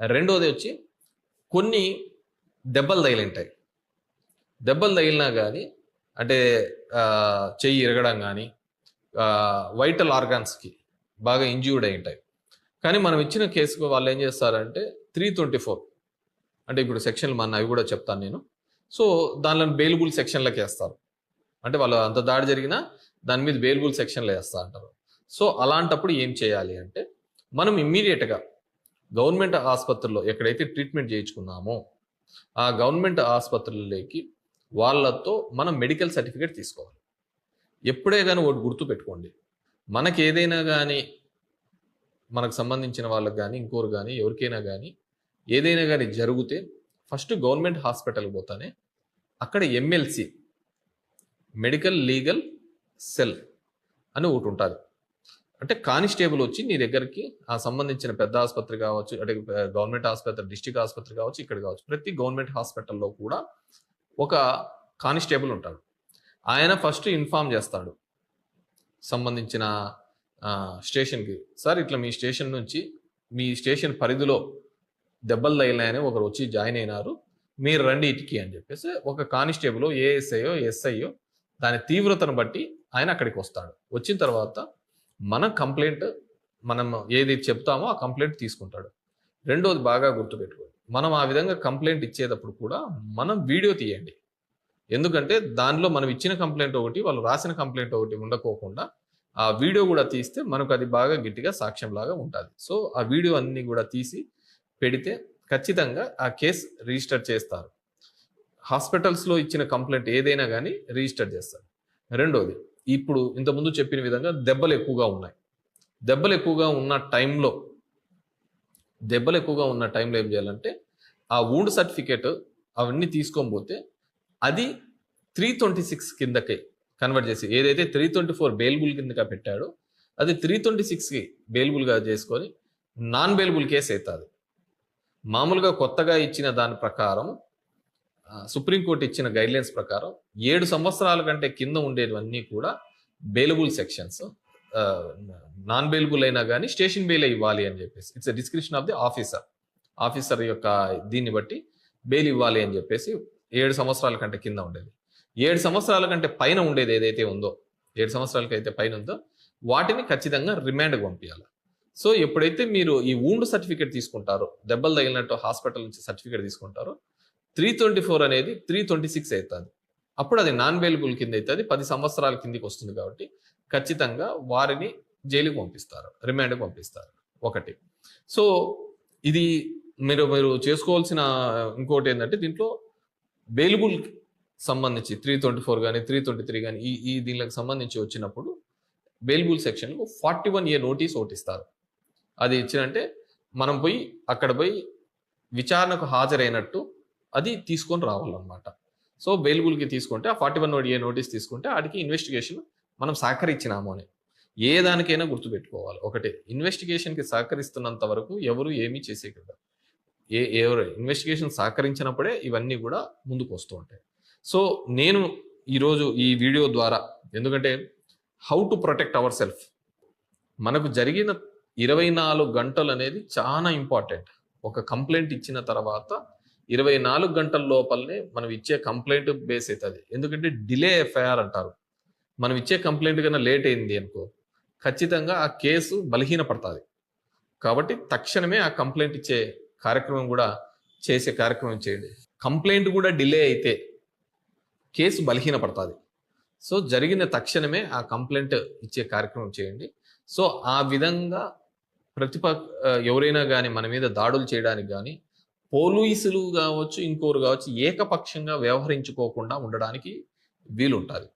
రెండోది వచ్చి కొన్ని దెబ్బలు తగిలింటాయి. దెబ్బలు తగిలినా కానీ అంటే చెయ్యి ఇరగడం కానీ వైటల్ ఆర్గాన్స్కి బాగా ఇంజ్యూర్డ్ అయి ఉంటాయి. కానీ మనం ఇచ్చిన కేసుకు వాళ్ళు ఏం చేస్తారంటే త్రీ ట్వంటీ ఫోర్ అంటే ఇప్పుడు సెక్షన్లు మన అవి కూడా చెప్తాను నేను. సో దానిలో బెయిల్బుల్ సెక్షన్లకు వేస్తారు. అంటే వాళ్ళు అంత దాడి జరిగినా దాని మీద బెయిల్బుల్ సెక్షన్లు వేస్తా అంటారు. సో అలాంటప్పుడు ఏం చేయాలి అంటే మనం ఇమ్మీడియట్గా గవర్నమెంట్ ఆసుపత్రిలో ఎక్కడైతే ట్రీట్మెంట్ చేయించుకున్నామో ఆ గవర్నమెంట్ ఆసుపత్రులకి వాళ్ళతో మనం మెడికల్ సర్టిఫికేట్ తీసుకోవాలి. ఎప్పుడే కానీ ఒకటి గుర్తు పెట్టుకోండి. మనకి ఏదైనా కానీ మనకు సంబంధించిన వాళ్ళకి కానీ ఇంకోరు కానీ ఎవరికైనా కానీ ఏదైనా కానీ జరిగితే ఫస్ట్ గవర్నమెంట్ హాస్పిటల్కి పోతానే అక్కడ ఎమ్మెల్సీ మెడికల్ లీగల్ సెల్ అని ఒకటి ఉంటుంది. అంటే కానిస్టేబుల్ వచ్చి నీ దగ్గరికి ఆ సంబంధించిన పెద్ద ఆసుపత్రి కావచ్చు అంటే గవర్నమెంట్ ఆసుపత్రి డిస్టిక్ ఆసుపత్రి కావచ్చు ఇక్కడ కావచ్చు ప్రతి గవర్నమెంట్ హాస్పిటల్లో కూడా ఒక కానిస్టేబుల్ ఉంటాడు. ఆయన ఫస్ట్ ఇన్ఫామ్ చేస్తాడు సంబంధించిన స్టేషన్కి సార్ ఇట్లా మీ స్టేషన్ నుంచి మీ స్టేషన్ పరిధిలో దెబ్బలు తగిలినాయని ఒకరు వచ్చి జాయిన్ అయినారు మీరు రండి ఇటుకి అని చెప్పేసి ఒక కానిస్టేబుల్ ఏఎస్ఐయో ఎస్ఐయో దాని తీవ్రతను బట్టి ఆయన అక్కడికి వస్తాడు. వచ్చిన తర్వాత మన కంప్లైంట్ మనం ఏది చెప్తామో ఆ కంప్లైంట్ తీసుకుంటాడు. రెండోది బాగా గుర్తుపెట్టుకోండి. మనం ఆ విధంగా కంప్లైంట్ ఇచ్చేటప్పుడు కూడా మనం వీడియో తీయండి. ఎందుకంటే దానిలో మనం ఇచ్చిన కంప్లైంట్ ఒకటి వాళ్ళు రాసిన కంప్లైంట్ ఒకటి ఉండకోకుండా ఆ వీడియో కూడా తీస్తే మనకు అది బాగా గట్టిగా సాక్ష్యం లాగా ఉంటుంది. సో ఆ వీడియో అన్ని కూడా తీసి పెడితే ఖచ్చితంగా ఆ కేసు రిజిస్టర్ చేస్తారు. హాస్పిటల్స్లో ఇచ్చిన కంప్లైంట్ ఏదైనా కానీ రిజిస్టర్ చేస్తారు. రెండోది ఇప్పుడు ఇంతకుముందు చెప్పిన విధంగా దెబ్బలు ఎక్కువగా ఉన్నాయి. దెబ్బలు ఎక్కువగా ఉన్న టైంలో దెబ్బలు ఎక్కువగా ఉన్న టైంలో ఏం చేయాలంటే ఆ వూండ్ సర్టిఫికేట్ అవన్నీ తీసుకొని పోతే అది త్రీ ట్వంటీ సిక్స్ కిందకి కన్వర్ట్ చేసి ఏదైతే త్రీ ట్వంటీ ఫోర్ బెయిల్బుల్ కిందగా పెట్టాడో అది త్రీ ట్వంటీ సిక్స్కి బెయిల్బుల్గా చేసుకొని నాన్ బెయిల్బుల్ కేసు అవుతుంది. మామూలుగా కొత్తగా ఇచ్చిన దాని ప్రకారం సుప్రీంకోర్టు ఇచ్చిన గైడ్లైన్స్ ప్రకారం ఏడు సంవత్సరాల కంటే కింద ఉండేవన్నీ కూడా బెయిలబుల్ సెక్షన్స్ నాన్ బెయిలబుల్ అయినా కానీ స్టేషన్ బెయిల్ ఇవ్వాలి అని చెప్పేసి. It's description of the officer officer యొక్క దీన్ని బట్టి బెయిల్ ఇవ్వాలి అని చెప్పేసి ఏడు సంవత్సరాల కంటే కింద ఉండేది. ఏడు సంవత్సరాల కంటే పైన ఉండేది ఏదైతే ఉందో ఏడు సంవత్సరాలకి అయితే పైన ఉందో వాటిని ఖచ్చితంగా రిమాండ్కి పంపించాలి సో ఎప్పుడైతే మీరు ఈ ఊండ్ సర్టిఫికేట్ తీసుకుంటారో దెబ్బలు తగిలినట్టు హాస్పిటల్ నుంచి సర్టిఫికేట్ తీసుకుంటారో త్రీ ట్వంటీ ఫోర్ అనేది త్రీ ట్వంటీ సిక్స్ అవుతుంది. అప్పుడు అది నాన్ అవైలబుల్ కింద అవుతుంది. పది సంవత్సరాల కిందికి వస్తుంది కాబట్టి ఖచ్చితంగా వారిని జైలుకి పంపిస్తారు. రిమాండ్కి పంపిస్తారు. ఒకటి. సో ఇది మీరు మీరు చేసుకోవాల్సిన ఇంకోటి ఏంటంటే దీంట్లో బెయిలబుల్ సంబంధించి త్రీ ట్వంటీ ఫోర్ కానీ త్రీ ట్వంటీ త్రీ కానీ ఈ ఈ దీనికి సంబంధించి వచ్చినప్పుడు బెయిలబుల్ సెక్షన్కు ఫార్టీ వన్ ఇయర్ నోటీస్ ఓటిస్తారు అది ఇచ్చినంటే మనం పోయి అక్కడ పోయి విచారణకు హాజరైనట్టు అది తీసుకొని రావాలన్నమాట. సో బెయిలబుల్కి తీసుకుంటే ఆ ఫార్టీ వన్ ఏ నోటీస్ తీసుకుంటే వాటికి ఇన్వెస్టిగేషన్ మనం సహకరించినాము అని. ఏ దానికైనా గుర్తుపెట్టుకోవాలి. ఒకటి ఇన్వెస్టిగేషన్కి సహకరిస్తున్నంత వరకు ఎవరు ఏమీ చేసే కదా ఏ ఎవరు ఇన్వెస్టిగేషన్ సహకరించినప్పుడే ఇవన్నీ కూడా ముందుకు వస్తూ ఉంటాయి. సో నేను ఈరోజు ఈ వీడియో ద్వారా ఎందుకంటే how to protect our self మనకు జరిగిన ఇరవై నాలుగు గంటలు అనేది చాలా ఇంపార్టెంట్ ఒక కంప్లైంట్ ఇచ్చిన తర్వాత ఇరవై నాలుగు గంటల లోపలనే మనం ఇచ్చే కంప్లైంట్ బేస్ అవుతుంది ఎందుకంటే డిలే ఎఫ్ఐఆర్ అంటారు. మనం ఇచ్చే కంప్లైంట్ కన్నా లేట్ అయింది అనుకో ఖచ్చితంగా ఆ కేసు బలహీనపడుతుంది. కాబట్టి తక్షణమే ఆ కంప్లైంట్ ఇచ్చే కార్యక్రమం కూడా చేసే కార్యక్రమం చేయండి. కంప్లైంట్ కూడా డిలే అయితే కేసు బలహీనపడుతుంది. సో జరిగిన తక్షణమే ఆ కంప్లైంట్ ఇచ్చే కార్యక్రమం చేయండి. సో ఆ విధంగా ప్రతిపక్ష ఎవరైనా కానీ మన మీద దాడులు చేయడానికి కానీ పోలీసులు కావచ్చు ఇంకోరు కావచ్చు ఏకపక్షంగా వ్యవహరించుకోకుండా ఉండడానికి వీలుంటుంది.